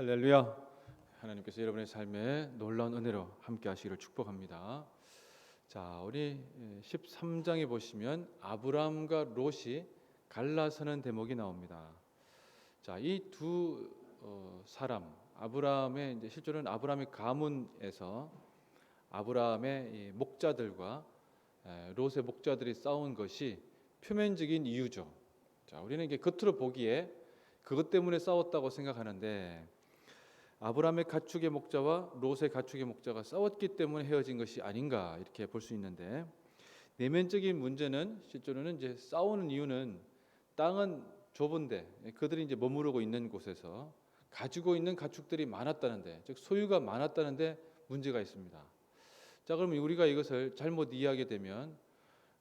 할렐루야. 하나님께서 여러분의 삶에 놀라운 은혜로 함께 하시기를 축복합니다. 자, 우리 13장에 보시면 아브라함과 롯이 갈라서는 대목이 나옵니다. 자, 이두 어, 사람 아브라함의 이제 실제로는 아브라함의 가문에서 아브라함의 이 목자들과 에, 롯의 목자들이 싸운 것이 표면적인 이유죠. 자, 우리는 이게 겉으로 보기에 그것 때문에 싸웠다고 생각하는데 아브라함의 가축의 목자와 롯의 가축의 목자가 싸웠기 때문에 헤어진 것이 아닌가 이렇게 볼 수 있는데 내면적인 문제는 실제로는 이제 싸우는 이유는 땅은 좁은데 그들이 이제 머무르고 있는 곳에서 가지고 있는 가축들이 많았다는데 즉 소유가 많았다는데 문제가 있습니다. 자 그러면 우리가 이것을 잘못 이해하게 되면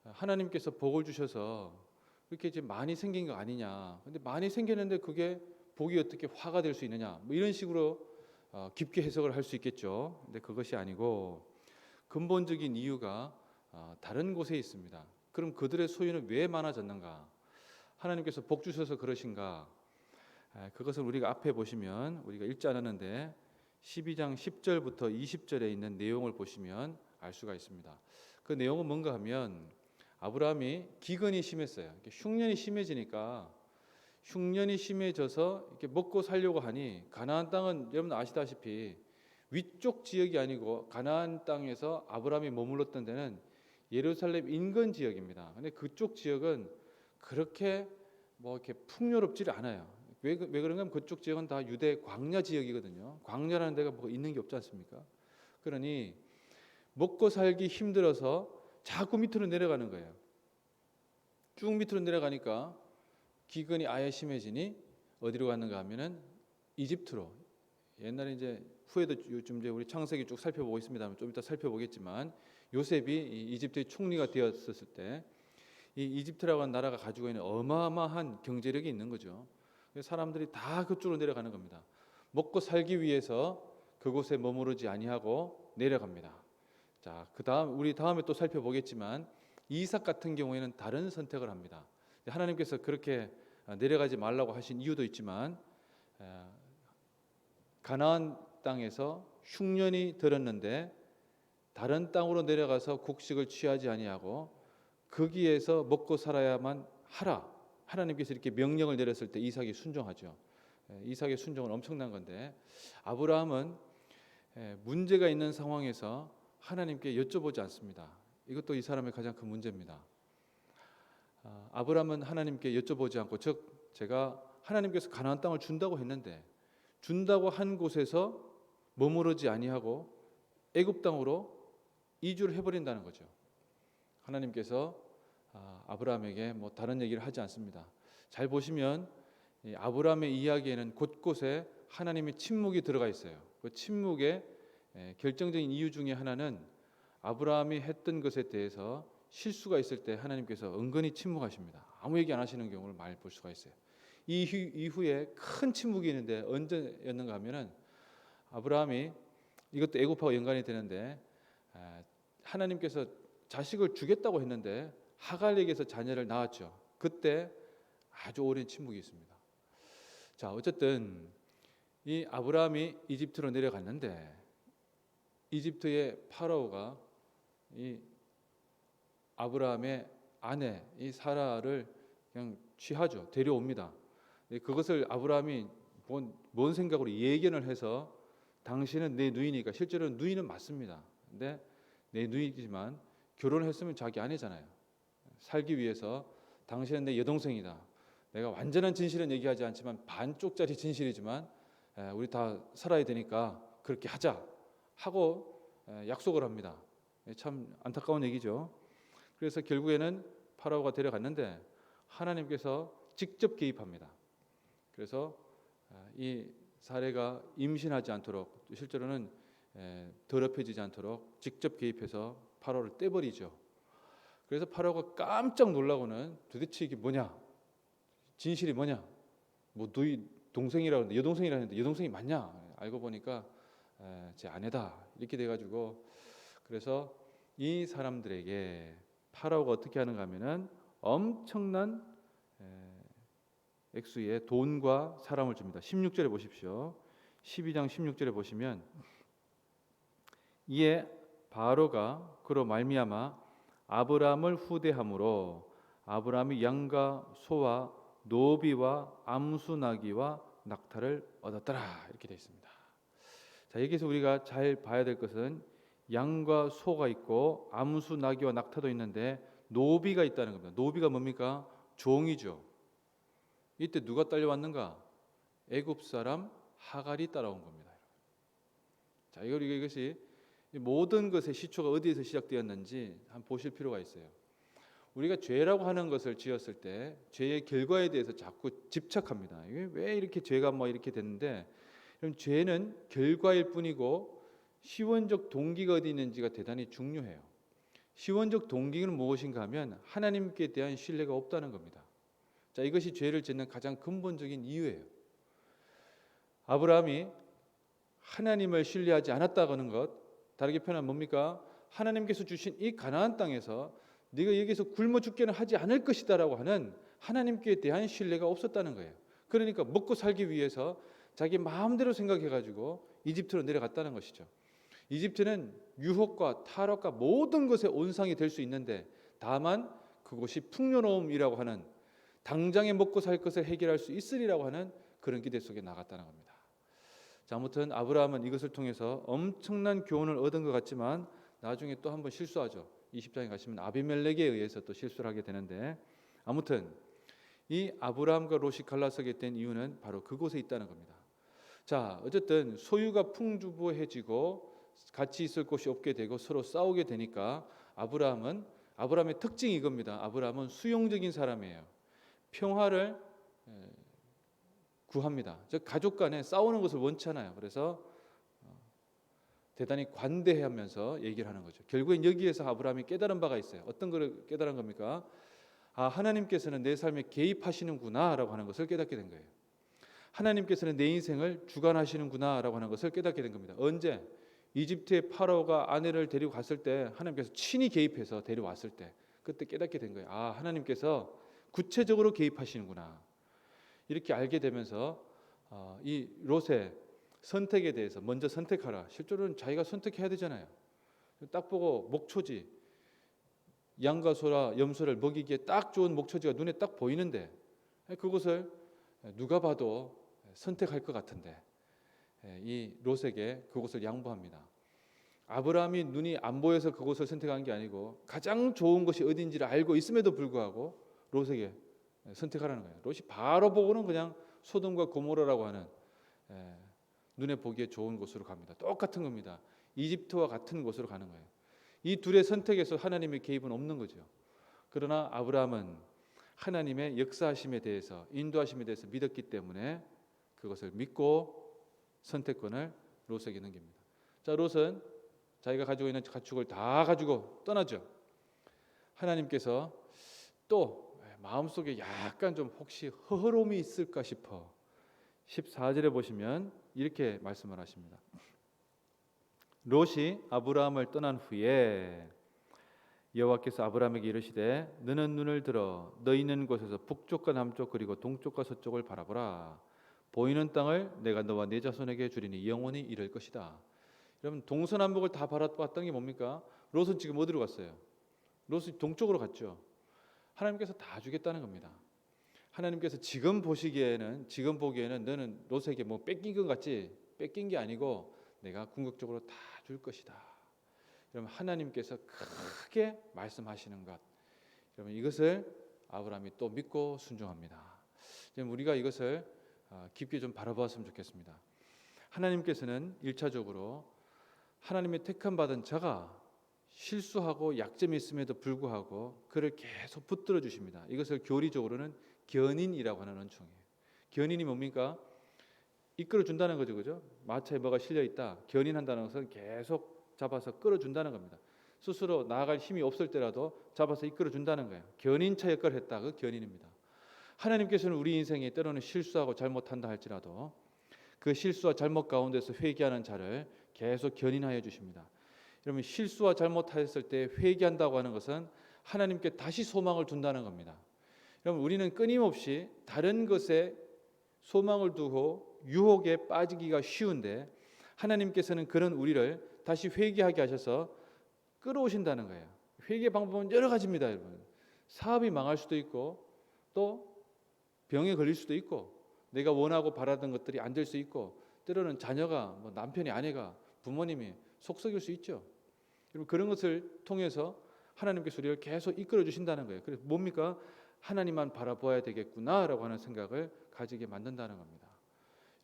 하나님께서 복을 주셔서 이렇게 이제 많이 생긴 거 아니냐. 근데 많이 생겼는데 그게 복이 어떻게 화가 될 수 있느냐. 뭐 이런 식으로 어, 깊게 해석을 할 수 있겠죠. 근데 그것이 아니고 근본적인 이유가 어, 다른 곳에 있습니다. 그럼 그들의 소유는 왜 많아졌는가? 하나님께서 복 주셔서 그러신가? 에, 그것은 우리가 앞에 보시면 우리가 읽지 않았는데 12장 10절부터 20절에 있는 내용을 보시면 알 수가 있습니다. 그 내용은 뭔가 하면 아브라함이 기근이 심했어요. 흉년이 심해지니까 흉년이 심해져서 이렇게 먹고 살려고 하니 가나안 땅은 여러분 아시다시피 위쪽 지역이 아니고 가나안 땅에서 아브라함이 머물렀던 데는 예루살렘 인근 지역입니다. 근데 그쪽 지역은 그렇게 뭐 이렇게 풍요롭지를 않아요. 왜, 그- 왜 그런가 하면 그쪽 지역은 다 유대 광야 지역이거든요. 광야라는 데가 뭐 있는 게 없지 않습니까? 그러니 먹고 살기 힘들어서 자꾸 밑으로 내려가는 거예요. 쭉 밑으로 내려가니까 기근이 아예 심해지니 어디로 갔는가 하면은 이집트로. 옛날에 이제 후에도 요즘 이제 우리 창세기 쭉 살펴보고 있습니다만 좀 이따 살펴보겠지만 요셉이 이 이집트의 총리가 되었을 때 이 이집트라고 하는 나라가 가지고 있는 어마어마한 경제력이 있는 거죠. 사람들이 다 그쪽으로 내려가는 겁니다. 먹고 살기 위해서 그곳에 머무르지 아니하고 내려갑니다. 자, 그 다음 우리 다음에 또 살펴보겠지만 이삭 같은 경우에는 다른 선택을 합니다. 하나님께서 그렇게 어, 내려가지 말라고 하신 이유도 있지만 어, 가나안 땅에서 흉년이 들었는데 다른 땅으로 내려가서 곡식을 취하지 아니하고 거기에서 먹고 살아야만 하라. 하나님께서 이렇게 명령을 내렸을 때 이삭이 순종하죠. 예, 이삭의 순종은 엄청난 건데 아브라함은 예, 문제가 있는 상황에서 하나님께 여쭤보지 않습니다. 이것도 이 사람의 가장 큰 문제입니다. 아, 아브라함은 하나님께 여쭤보지 않고 즉 제가 하나님께서 가나안 땅을 준다고 했는데 준다고 한 곳에서 머무르지 아니하고 애굽 땅으로 이주를 해버린다는 거죠. 하나님께서 아, 아브라함에게 뭐 다른 얘기를 하지 않습니다. 잘 보시면 이 아브라함의 이야기에는 곳곳에 하나님의 침묵이 들어가 있어요. 그 침묵의 에, 결정적인 이유 중에 하나는 아브라함이 했던 것에 대해서 실수가 있을 때 하나님께서 은근히 침묵하십니다. 아무 얘기 안 하시는 경우를 많이 볼 수가 있어요. 이 이후, 에 큰 침묵이 있는데 언제였는가 하면은 아브라함이 이것도 애굽하고 연관이 되는데 아, 하나님께서 자식을 주겠다고 했는데 하갈에게서 자녀를 낳았죠. 그때 아주 오랜 침묵이 있습니다. 자, 어쨌든 이 아브라함이 이집트로 내려갔는데 이집트의 파라오가 이 아브라함의 아내 이 사라를 그냥 취하죠. 데려옵니다. 네, 그것을 아브라함이 뭔, 뭔 생각으로 예견을 해서 당신은 내 누이니까 실제로는 누이는 맞습니다. 근데 내 누이지만 결혼했으면 자기 아내잖아요. 살기 위해서 당신은 내 여동생이다. 내가 완전한 진실은 얘기하지 않지만 반쪽짜리 진실이지만 에, 우리 다 살아야 되니까 그렇게 하자 하고 에, 약속을 합니다. 예, 참 안타까운 얘기죠. 그래서 결국에는 파라오가 데려갔는데 하나님께서 직접 개입합니다. 그래서 아, 이 사례가 임신하지 않도록 실제로는 에, 더럽혀지지 않도록 직접 개입해서 파라오를 떼버리죠. 그래서 파라오가 깜짝 놀라고는 도대체 이게 뭐냐? 진실이 뭐냐? 뭐 너희 동생이라고 하는데 여동생이라는데 여동생이 맞냐? 알고 보니까 에, 제 아내다 이렇게 돼가지고 그래서 이 사람들에게 파라오가 어떻게 하는가 하면은 엄청난 에, 액수의 돈과 사람을 줍니다. 16절에 보십시오. 12장 16절에 보시면 이에 바로가 그로 말미암아 아브라함을 후대함으로 아브라함이 양과 소와 노비와 암수 나귀와 낙타를 얻었더라 이렇게 되어 있습니다. 자 여기서 우리가 잘 봐야 될 것은 양과 소가 있고 암수 나귀와 낙타도 있는데 노비가 있다는 겁니다. 노비가 뭡니까? 종이죠. 이때 누가 딸려왔는가? 애굽 사람 하갈이 따라온 겁니다. 자, 이걸 이것이 이 모든 것의 시초가 어디에서 시작되었는지 한번 보실 필요가 있어요. 우리가 죄라고 하는 것을 지었을 때 죄의 결과에 대해서 자꾸 집착합니다. 왜 이렇게 죄가 뭐 이렇게 됐는데 그럼 죄는 결과일 뿐이고 시원적 동기가 어디 있는지가 대단히 중요해요. 시원적 동기는 무엇인가 하면 하나님께 대한 신뢰가 없다는 겁니다. 자, 이것이 죄를 짓는 가장 근본적인 이유예요. 아브라함이 하나님을 신뢰하지 않았다는 것, 다르게 표현하면 뭡니까? 하나님께서 주신 이 가나안 땅에서 네가 여기서 굶어 죽게는 하지 않을 것이다라고 하는 하나님께 대한 신뢰가 없었다는 거예요. 그러니까 먹고 살기 위해서 자기 마음대로 생각해 가지고 이집트로 내려갔다는 것이죠. 이집트는 유혹과 탈옥과 모든 것의 온상이 될 수 있는데 다만 그곳이 풍요로움이라고 하는 당장에 먹고 살 것을 해결할 수 있으리라고 하는 그런 기대 속에 나갔다는 겁니다. 자, 아무튼 아브라함은 이것을 통해서 엄청난 교훈을 얻은 것 같지만 나중에 또 한 번 실수하죠. 20장에 가시면 아비멜렉에 의해서 또 실수를 하게 되는데 아무튼 이 아브라함과 롯이 갈라서게 된 이유는 바로 그곳에 있다는 겁니다. 자, 어쨌든 소유가 풍부해지고 같이 있을 곳이 없게 되고 서로 싸우게 되니까 아브라함은 아브라함의 특징이 이겁니다. 아브라함은 수용적인 사람이에요. 평화를 에, 구합니다. 즉 가족 간에 싸우는 것을 원치 않아요. 그래서 어, 대단히 관대해하면서 얘기를 하는 거죠. 결국엔 여기에서 아브라함이 깨달은 바가 있어요. 어떤 걸 깨달은 겁니까? 아 하나님께서는 내 삶에 개입하시는구나라고 하는 것을 깨닫게 된 거예요. 하나님께서는 내 인생을 주관하시는구나라고 하는 것을 깨닫게 된 겁니다. 언제? 이집트의 파라오가 아내를 데리고 갔을 때 하나님께서 친히 개입해서 데려왔을 때 그때 깨닫게 된 거예요. 아 하나님께서 구체적으로 개입하시는구나 이렇게 알게 되면서 어, 이 롯의 선택에 대해서 먼저 선택하라. 실제로는 자기가 선택해야 되잖아요. 딱 보고 목초지 양과 소라 염소를 먹이기에 딱 좋은 목초지가 눈에 딱 보이는데 그것을 누가 봐도 선택할 것 같은데 예, 이 롯에게 그곳을 양보합니다. 아브라함이 눈이 안 보여서 그곳을 선택한 게 아니고 가장 좋은 것이 어딘지를 알고 있음에도 불구하고 롯에게 선택하라는 거예요. 롯이 바로 보고는 그냥 소돔과 고모라라고 하는 예, 눈에 보기에 좋은 곳으로 갑니다. 똑같은 겁니다. 이집트와 같은 곳으로 가는 거예요. 이 둘의 선택에서 하나님의 개입은 없는 거죠. 그러나 아브라함은 하나님의 역사하심에 대해서 인도하심에 대해서 믿었기 때문에 그것을 믿고 선택권을 롯에게 넘깁니다. 자, 롯은 자기가 가지고 있는 가축을 다 가지고 떠나죠. 하나님께서 또 마음속에 약간 좀 혹시 허허롬이 있을까 싶어 14절에 보시면 이렇게 말씀을 하십니다. 롯이 아브라함을 떠난 후에 여호와께서 아브라함에게 이르시되 너는 눈을 들어 너 있는 곳에서 북쪽과 남쪽 그리고 동쪽과 서쪽을 바라보라 보이는 땅을 내가 너와 네 자손에게 주리니 영원히 이를 것이다. 여러분 동서남북을 다 바라봤던 게 뭡니까? 롯은 지금 어디로 갔어요? 롯이 동쪽으로 갔죠. 하나님께서 다 주겠다는 겁니다. 하나님께서 지금 보시기에는 지금 보기에는 너는 롯에게 뭐 뺏긴 것 같지 뺏긴 게 아니고 내가 궁극적으로 다 줄 것이다. 여러분 하나님께서 크게 말씀하시는 것. 여러분 이것을 아브라함이 또 믿고 순종합니다. 지금 우리가 이것을 어, 깊게 좀 바라보았으면 좋겠습니다. 하나님께서는 일차적으로 하나님의 택함 받은 자가 실수하고 약점이 있음에도 불구하고 그를 계속 붙들어 주십니다. 이것을 교리적으로는 견인이라고 하는 원총이에요. 견인이 뭡니까? 이끌어 준다는 거죠, 그죠? 마차에 뭐가 실려 있다. 견인한다는 것은 계속 잡아서 끌어 준다는 겁니다. 스스로 나아갈 힘이 없을 때라도 잡아서 이끌어 준다는 거예요. 견인차 역할을 했다. 그 견인입니다. 하나님께서는 우리 인생에 때로는 실수하고 잘못한다 할지라도 그 실수와 잘못 가운데서 회개하는 자를 계속 견인하여 주십니다. 여러분 실수와 잘못하였을 때 회개한다고 하는 것은 하나님께 다시 소망을 둔다는 겁니다. 여러분 우리는 끊임없이 다른 것에 소망을 두고 유혹에 빠지기가 쉬운데 하나님께서는 그런 우리를 다시 회개하게 하셔서 끌어오신다는 거예요. 회개 방법은 여러 가지입니다, 여러분. 사업이 망할 수도 있고 또 병에 걸릴 수도 있고 내가 원하고 바라던 것들이 안 될 수 있고 때로는 자녀가 뭐 남편이 아내가 부모님이 속썩일 수 있죠. 여러분 그런 것을 통해서 하나님께서 우리를 계속 이끌어 주신다는 거예요. 그래서 뭡니까? 하나님만 바라보아야 되겠구나라고 하는 생각을 가지게 만든다는 겁니다.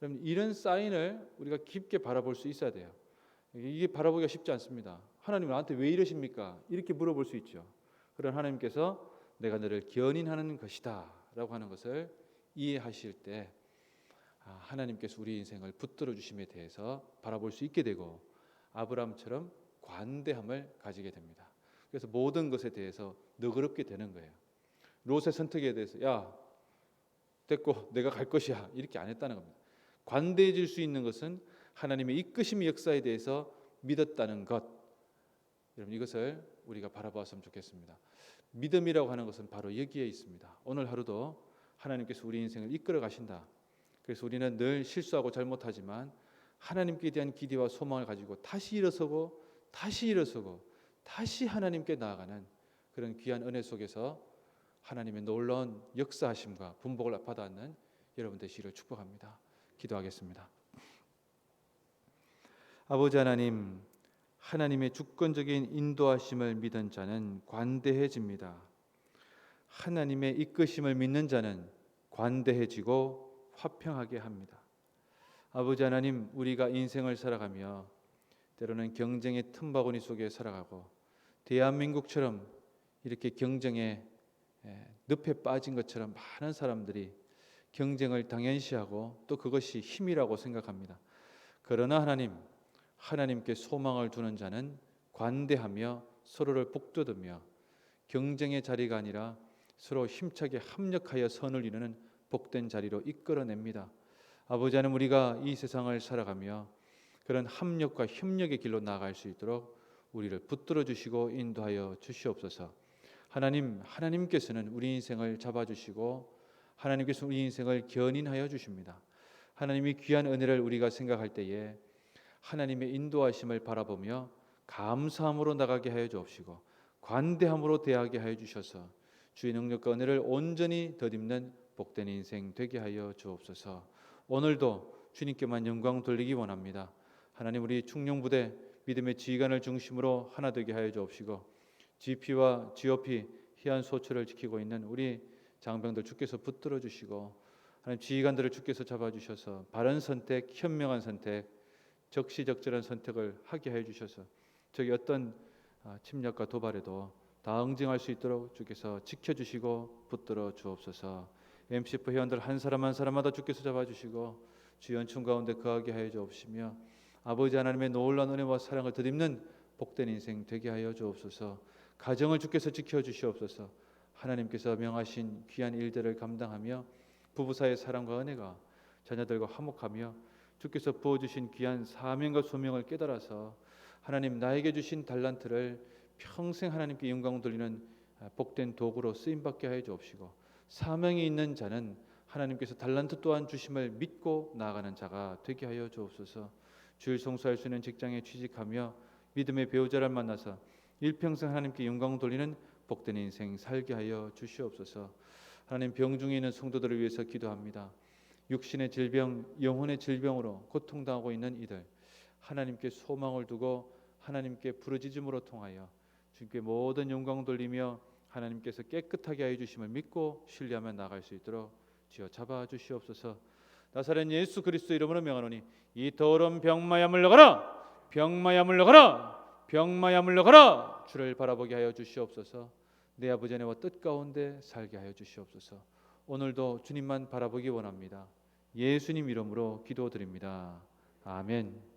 여러분 이런 사인을 우리가 깊게 바라볼 수 있어야 돼요. 이게 바라보기가 쉽지 않습니다. 하나님 나한테 왜 이러십니까? 이렇게 물어볼 수 있죠. 그런 하나님께서 내가 너를 견인하는 것이다 라고 하는 것을 이해하실 때 아, 하나님께서 우리 인생을 붙들어 주심에 대해서 바라볼 수 있게 되고 아브라함처럼 관대함을 가지게 됩니다. 그래서 모든 것에 대해서 너그럽게 되는 거예요. 롯의 선택에 대해서 야 됐고 내가 갈 것이야 이렇게 안 했다는 겁니다. 관대해질 수 있는 것은 하나님의 이끄심의 역사에 대해서 믿었다는 것. 여러분 이것을 우리가 바라보았으면 좋겠습니다. 믿음이라고 하는 것은 바로 여기에 있습니다. 오늘 하루도 하나님께서 우리 인생을 이끌어 가신다. 그래서 우리는 늘 실수하고 잘못하지만 하나님께 대한 기대와 소망을 가지고 다시 일어서고 다시 일어서고 다시 하나님께 나아가는 그런 귀한 은혜 속에서 하나님의 놀라운 역사하심과 분복을 받아는 여러분 되시기를 축복합니다. 기도하겠습니다. 아버지 하나님, 하나님의 주권적인 인도하심을 믿은 자는 관대해집니다. 하나님의 이끄심을 믿는 자는 관대해지고 화평하게 합니다. 아버지 하나님, 우리가 인생을 살아가며 때로는 경쟁의 틈바구니 속에 살아가고 대한민국처럼 이렇게 경쟁에 늪에 빠진 것처럼 많은 사람들이 경쟁을 당연시하고 또 그것이 힘이라고 생각합니다. 그러나 하나님, 하나님께 소망을 두는 자는 관대하며 서로를 복돋으며 경쟁의 자리가 아니라 서로 힘차게 합력하여 선을 이루는 복된 자리로 이끌어냅니다. 아버지 하나님 우리가 이 세상을 살아가며 그런 합력과 협력의 길로 나아갈 수 있도록 우리를 붙들어 주시고 인도하여 주시옵소서. 하나님 하나님께서는 우리 인생을 잡아 주시고 하나님께서 우리 인생을 견인하여 주십니다. 하나님이 귀한 은혜를 우리가 생각할 때에 하나님의 인도하심을 바라보며 감사함으로 나가게 하여 주옵시고 관대함으로 대하게 하여 주셔서 주의 능력과 은혜를 온전히 덧입는 복된 인생 되게 하여 주옵소서. 오늘도 주님께만 영광 돌리기 원합니다. 하나님 우리 충룡 부대 믿음의 지휘관을 중심으로 하나 되게 하여 주옵시고 GP와 GOP 희한 소처를 지키고 있는 우리 장병들 주께서 붙들어 주시고 하나님 지휘관들을 주께서 잡아 주셔서 바른 선택, 현명한 선택, 적시적절한 선택을 하게 해 주셔서 저기 어떤 아, 침략과 도발에도 다 응징할 수 있도록 주께서 지켜주시고 붙들어 주옵소서. MCF 회원들 한 사람 한 사람마다 주께서 잡아주시고 주연충 가운데 거하게 하여 주옵시며 아버지 하나님의 놀라운 은혜와 사랑을 덧입는 복된 인생 되게 하여 주옵소서. 가정을 주께서 지켜 주시옵소서. 하나님께서 명하신 귀한 일들을 감당하며 부부 사이의 사랑과 은혜가 자녀들과 화목하며 주께서 부어 주신 귀한 사명과 소명을 깨달아서 하나님 나에게 주신 달란트를 평생 하나님께 영광 돌리는 복된 도구로 쓰임 받게 하여 주옵시고 사명이 있는 자는 하나님께서 달란트 또한 주심을 믿고 나아가는 자가 되게 하여 주옵소서. 주일 성수할 수 있는 직장에 취직하며 믿음의 배우자를 만나서 일평생 하나님께 영광 돌리는 복된 인생 살게 하여 주시옵소서. 하나님 병중에 있는 성도들을 위해서 기도합니다. 육신의 질병, 영혼의 질병으로 고통당하고 있는 이들 하나님께 소망을 두고 하나님께 부르짖음으로 통하여 주님께 모든 영광 돌리며 하나님께서 깨끗하게 하여 주심을 믿고 신뢰하며 나갈 수 있도록 주여 잡아 주시옵소서. 나사렛 예수 그리스도 이름으로 명하노니 이 더러운 병마야 물러가라 병마야 물러가라 병마야 물러가라 주를 바라보게 하여 주시옵소서. 내 아버지 하나님과 뜻 가운데 살게 하여 주시옵소서. 오늘도 주님만 바라보기 원합니다. 예수님 이름으로 기도드립니다. 아멘.